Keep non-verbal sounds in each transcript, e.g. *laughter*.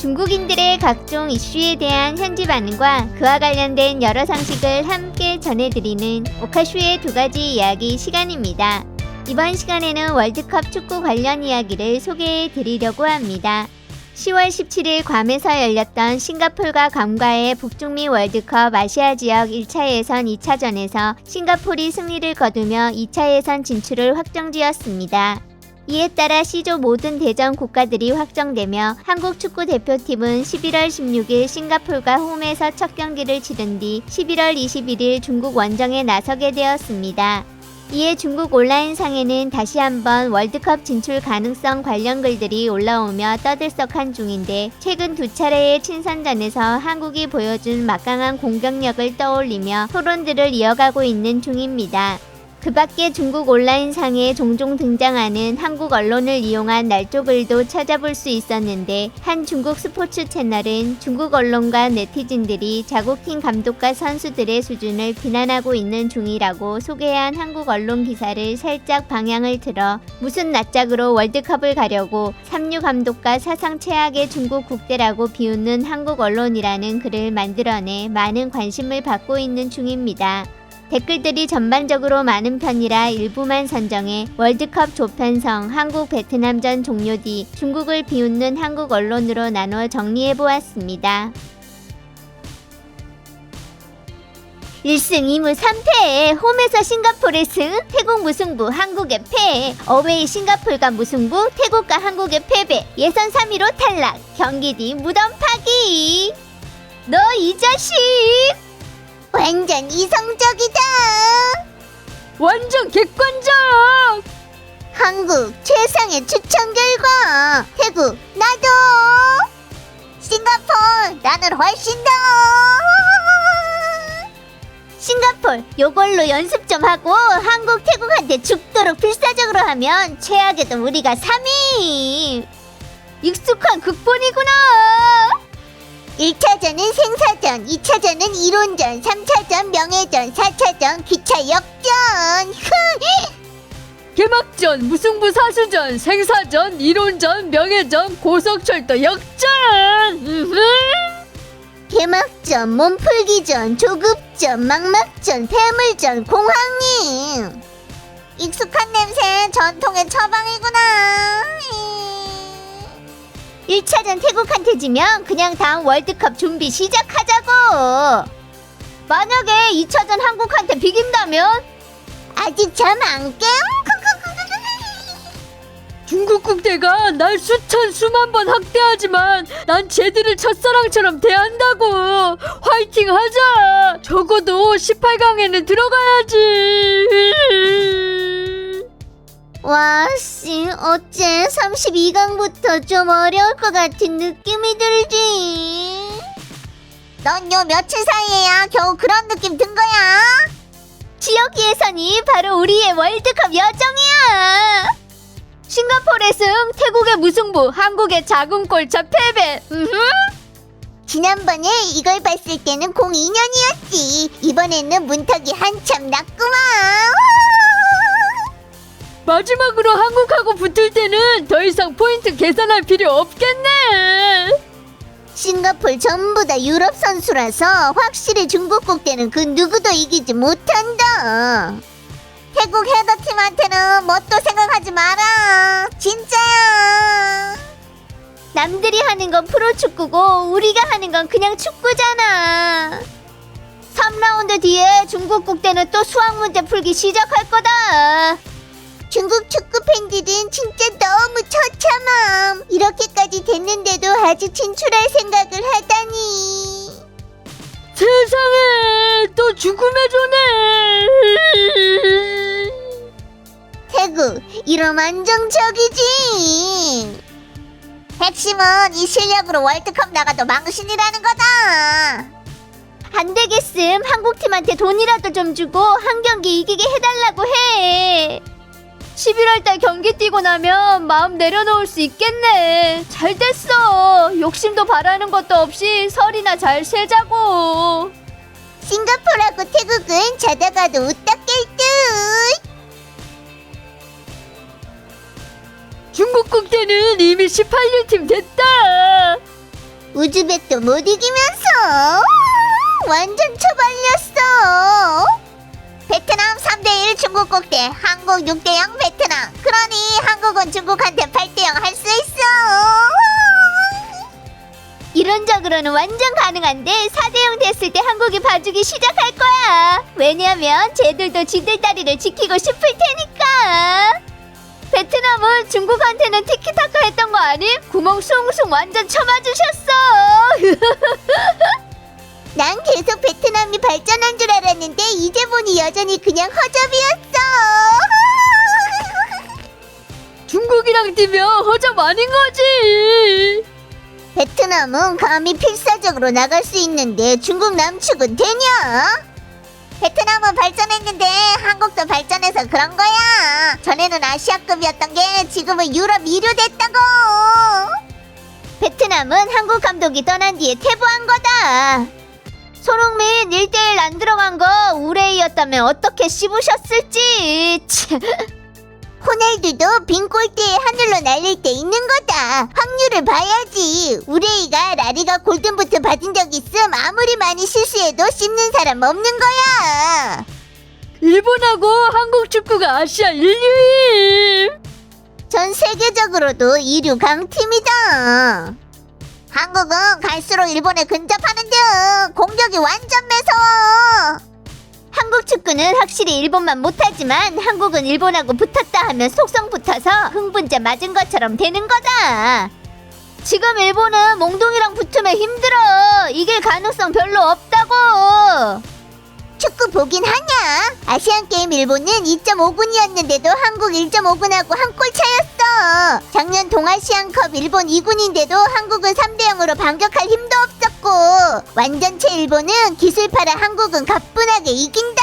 중국인들의 각종 이슈에 대한 현지 반응과 그와 관련된 여러 상식을 함께 전해드리는 오카슈의 두 가지 이야기 시간입니다. 이번 시간에는 월드컵 축구 관련 이야기를 소개해 드리려고 합니다. 10월 17일 괌에서 열렸던 싱가폴과 괌과의 북중미 월드컵 아시아 지역 1차 예선 2차전에서 싱가폴이 승리를 거두며 2차 예선 진출을 확정지었습니다. 이에 따라 C조 모든 대전 국가들이 확정되며 한국 축구 대표팀은 11월 16일 싱가폴과 홈에서 첫 경기를 치른 뒤 11월 21일 중국 원정에 나서게 되었습니다. 이에 중국 온라인상에는 다시 한번 월드컵 진출 가능성 관련 글들이 올라오며 떠들썩한 중인데 최근 두 차례의 친선전에서 한국이 보여준 막강한 공격력을 떠올리며 토론들을 이어가고 있는 중입니다. 그 밖에 중국 온라인상에 종종 등장하는 한국 언론을 이용한 날조글도 찾아볼 수 있었는데 한 중국 스포츠 채널은 중국 언론과 네티즌들이 자국팀 감독과 선수들의 수준을 비난하고 있는 중이라고 소개한 한국 언론 기사를 살짝 방향을 틀어 무슨 낯짝으로 월드컵을 가려고 삼류 감독과 사상 최악의 중국 국대라고 비웃는 한국 언론이라는 글을 만들어내 많은 관심을 받고 있는 중입니다. 댓글들이 전반적으로 많은 편이라 일부만 선정해 월드컵 조편성 한국 베트남전 종료 뒤 중국을 비웃는 한국 언론으로 나눠 정리해 보았습니다. 1승 2무 3패. 홈에서 싱가포르의 승 태국 무승부 한국의 패. 어웨이 싱가폴과 무승부 태국과 한국의 패배. 예선 3위로 탈락. 경기 뒤 무덤 파기. 너 이 자식 완전 이성적이다. 완전 객관적! 한국 최상의 추천 결과. 태국 나도. 싱가폴 나는 훨씬 더. 싱가폴 요걸로 연습 좀 하고 한국 태국한테 죽도록 필사적으로 하면 최악에도 우리가 3위. 익숙한 극본이구나. 1차전은 생사전, 2차전은 이론전, 3차전 명예전, 4차전 기차 역전. 개막전, 무승부 사수전, 생사전, 이론전, 명예전, 고속철도 역전! 개막전, 몸풀기전, 조급전, 막막전, 폐물전, 공황님. 익숙한 냄새, 전통의 처방이구나. 1차전 태국한테 지면 그냥 다음 월드컵 준비 시작하자고. 만약에 2차전 한국한테 비긴다면? 아직 잠안 깨? *laughs* 중국 국대가 날 수천 수만 번 학대하지만 난 쟤들을 첫사랑처럼 대한다고 화이팅 하자 적어도 18강에는 들어가야지 어째 32강부터 좀 어려울 것 같은 느낌이 들지? 넌 요 며칠 사이에야 겨우 그런 느낌 든 거야? 지역 예선이 바로 우리의 월드컵 여정이야! 싱가포르의 승, 태국의 무승부, 한국의 작은 골차 패배! 지난번에 이걸 봤을 때는 02년이었지. 이번에는 문턱이 한참 낮구만. 마지막으로 한국하고 붙을 때는 더 이상 포인트 계산할 필요 없겠네 싱가폴 전부 다 유럽 선수라서 확실히 중국 국대는 그 누구도 이기지 못한다. 태국 헤더팀한테는 뭣도 생각하지 마라. 진짜야. 남들이 하는 건 프로축구고 우리가 하는 건 그냥 축구잖아. 3라운드 뒤에 중국 국대는 또 수학 문제 풀기 시작할 거다. 중국 축구 팬들은 진짜 너무 처참함. 이렇게까지 됐는데도 아직 진출할 생각을 하다니. 세상에 또 죽음의 조네 태국, 이름 안정적이지. 핵심은 이 실력으로 월드컵 나가도 망신이라는 거다. 안 되겠음. 한국팀한테 돈이라도 좀 주고 한 경기 이기게 해달라고 해. 11월달 경기 뛰고 나면 마음 내려놓을 수 있겠네 잘 됐어 욕심도 바라는 것도 없이 설이나 잘 세자고 싱가포르하고 태국은 자다가도 웃다 깰 듯. 중국 국대는 이미 18년 팀 됐다 우즈벡도 못 이기면서 완전 처발렸어. 베트남 3대1 중국 국대 한국 6대0 베트남. 그러니 한국은 중국한테 8대0 할 수 있어. 이론적으로는 완전 가능한데 4대0 됐을 때 한국이 봐주기 시작할 거야. 왜냐면 쟤들도 지들 다리를 지키고 싶을 테니까. 베트남은 중국한테는 티키타카 했던 거 아님? 구멍 숭숭 완전 쳐맞으셨어 *laughs* 난 계속 베트남이 발전한 줄 알았는데 이제 보니 여전히 그냥 허접이었어. *laughs* 중국이랑 뛰면 허접 아닌 거지. 베트남은 감히 필사적으로 나갈 수 있는데 중국 남측은 되냐? 베트남은 발전했는데 한국도 발전해서 그런 거야. 전에는 아시아급이었던 게 지금은 유럽 2류 됐다고. 베트남은 한국 감독이 떠난 뒤에 퇴보한 거다. 손흥민 1대1 안 들어간 거 우레이였다면 어떻게 씹으셨을지. *laughs* 참. 호날두도 빈 골대에 하늘로 날릴 때 있는 거다. 확률을 봐야지. 우레이가 라리가 골든부트 받은 적 있음 아무리 많이 실수해도 씹는 사람 없는 거야. 일본하고 한국 축구가 아시아 1위임. 전 세계적으로도 2류 강팀이다. 한국은 갈수록 일본에 근접하는 등 공격이 완전 매서워. 한국 축구는 확실히 일본만 못하지만 한국은 일본하고 붙었다 하면 속성 붙어서 흥분자 맞은 것처럼 되는 거다. 지금 일본은 몽둥이랑 붙으면 힘들어. 이길 가능성 별로 없다고. 축구 보긴 하냐? 아시안 게임 일본은 2.5군이었는데도 한국 1.5군하고 한 골 차였어. 작년 동아시안컵 일본 2군인데도 한국은 3대 0으로 반격할 힘도 없었고 완전체 일본은 기술파라 한국은 가뿐하게 이긴다.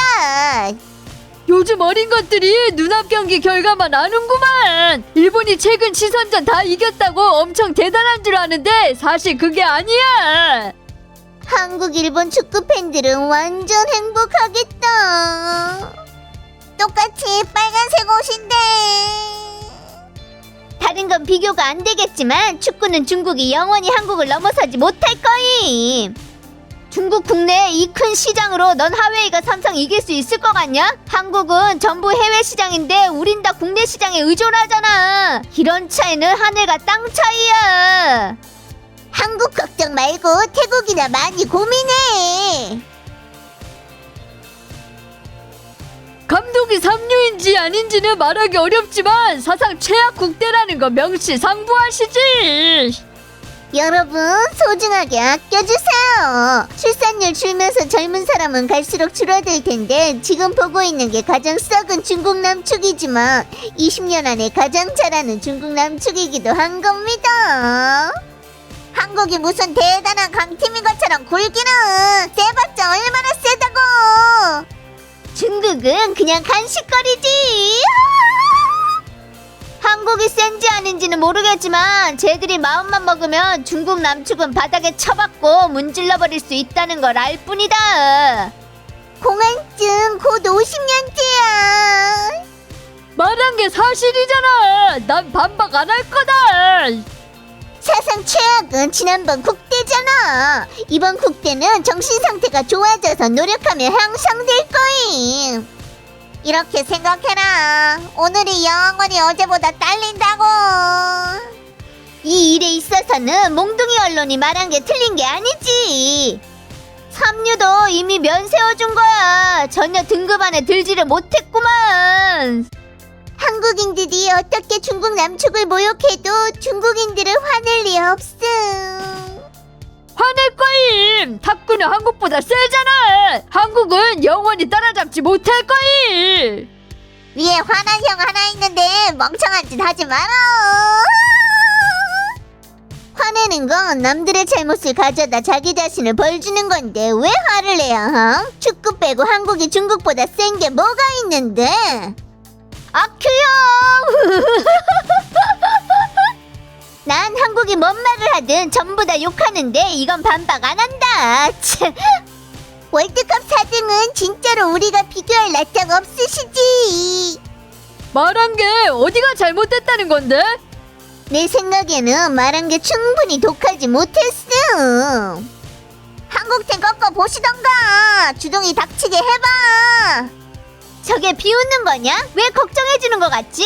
요즘 어린 것들이 눈앞 경기 결과만 아는구만. 일본이 최근 치선전 다 이겼다고 엄청 대단한 줄 아는데 사실 그게 아니야. 한국 일본 축구 팬들은 완전 행복하겠다. 똑같이 빨간색 옷인데. 다른 건 비교가 안 되겠지만 축구는 중국이 영원히 한국을 넘어서지 못할 거임. 중국 국내 이 큰 시장으로 넌 하웨이가 삼성 이길 수 있을 것 같냐? 한국은 전부 해외 시장인데 우린 다 국내 시장에 의존하잖아. 이런 차이는 하늘과 땅 차이야. 한국 걱정 말고 태국이나 많이 고민해. 감독이 삼류인지 아닌지는 말하기 어렵지만 사상 최악 국대라는 거 명시상부하시지. 여러분 소중하게 아껴주세요. 출산율 줄면서 젊은 사람은 갈수록 줄어들 텐데 지금 보고 있는 게 가장 썩은 중국 남축이지만 20년 안에 가장 잘하는 중국 남축이기도 한 겁니다. 한국이 무슨 대단한 강팀인 것처럼 굴기는 세봤자 얼마나 세다고. 중국은 그냥 간식거리지. 한국이 센지 아닌지는 모르겠지만 쟤들이 마음만 먹으면 중국 남축은 바닥에 쳐박고 문질러 버릴 수 있다는 걸 알 뿐이다. 공안증 곧 50년째야. 말한 게 사실이잖아. 난 반박 안 할 거다. 사상 최악은 지난번 국 대잖아. 이번 국대는 정신 상태가 좋아져서 노력하면 향상될 거임. 이렇게 생각해라. 오늘이 영원히 어제보다 딸린다고. 이 일에 있어서는 몽둥이 언론이 말한 게 틀린 게 아니지. 삼류도 이미 면 세워준 거야. 전혀 등급 안에 들지를 못했구만. 한국인들이 어떻게 중국 남축을 모욕해도 중국인들은 화낼 리 없음. 화낼 거임. 탁구는 한국보다 세잖아. 한국은 영원히 따라잡지 못할 거임. 위에 화난 형 하나 있는데 멍청한 짓 하지 마라. 화내는 건 남들의 잘못을 가져다 자기 자신을 벌 주는 건데 왜 화를 내야 어? 축구 빼고 한국이 중국보다 센 게 뭐가 있는데? 아큐형! *laughs* 난 한국이 뭔 말을 하든 전부 다 욕하는데 이건 반박 안 한다. *laughs* 참. 월드컵 4등은 진짜로 우리가 비교할 낯짝 없으시지. 말한 게 어디가 잘못됐다는 건데? 내 생각에는 말한 게 충분히 독하지 못했음. 있음. 한국팀 꺾어 보시던가. 주둥이 닥치게 해봐. 저게 비웃는 거냐? 왜 걱정해주는 거 같지?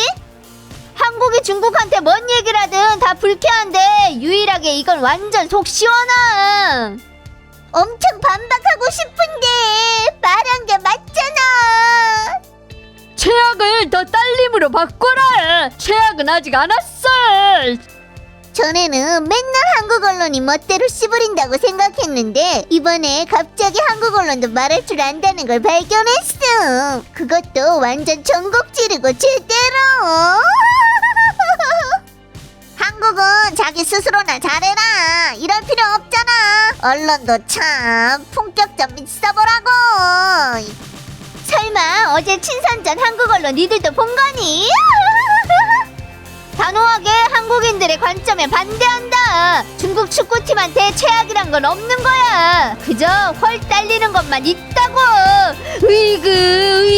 한국이 중국한테 뭔 얘기를 하든 다 불쾌한데 유일하게 이건 완전 속 시원함. 엄청 반박하고 싶은데 말한 게 맞잖아. 최악을 더 딸림으로 바꿔라. 최악은 아직 안 왔어. 전에는 맨날 한국 언론이 멋대로 씨부린다고 생각했는데 이번에 갑자기 한국 언론도 말할 줄 안다는 걸 발견했어. 그것도 완전 전국 찌르고 제대로. 한국은 자기 스스로나 잘해라. 이럴 필요 없잖아. 언론도 참 품격 좀 있어보라고. 설마 어제 친선전 한국 언론 니들도 본 거니? *laughs* 단호하게 한국인들의 관점에 반대한다. 중국 축구팀한테 최악이란 건 없는 거야. 그저 헐 딸리는 것만 있다고. 으이그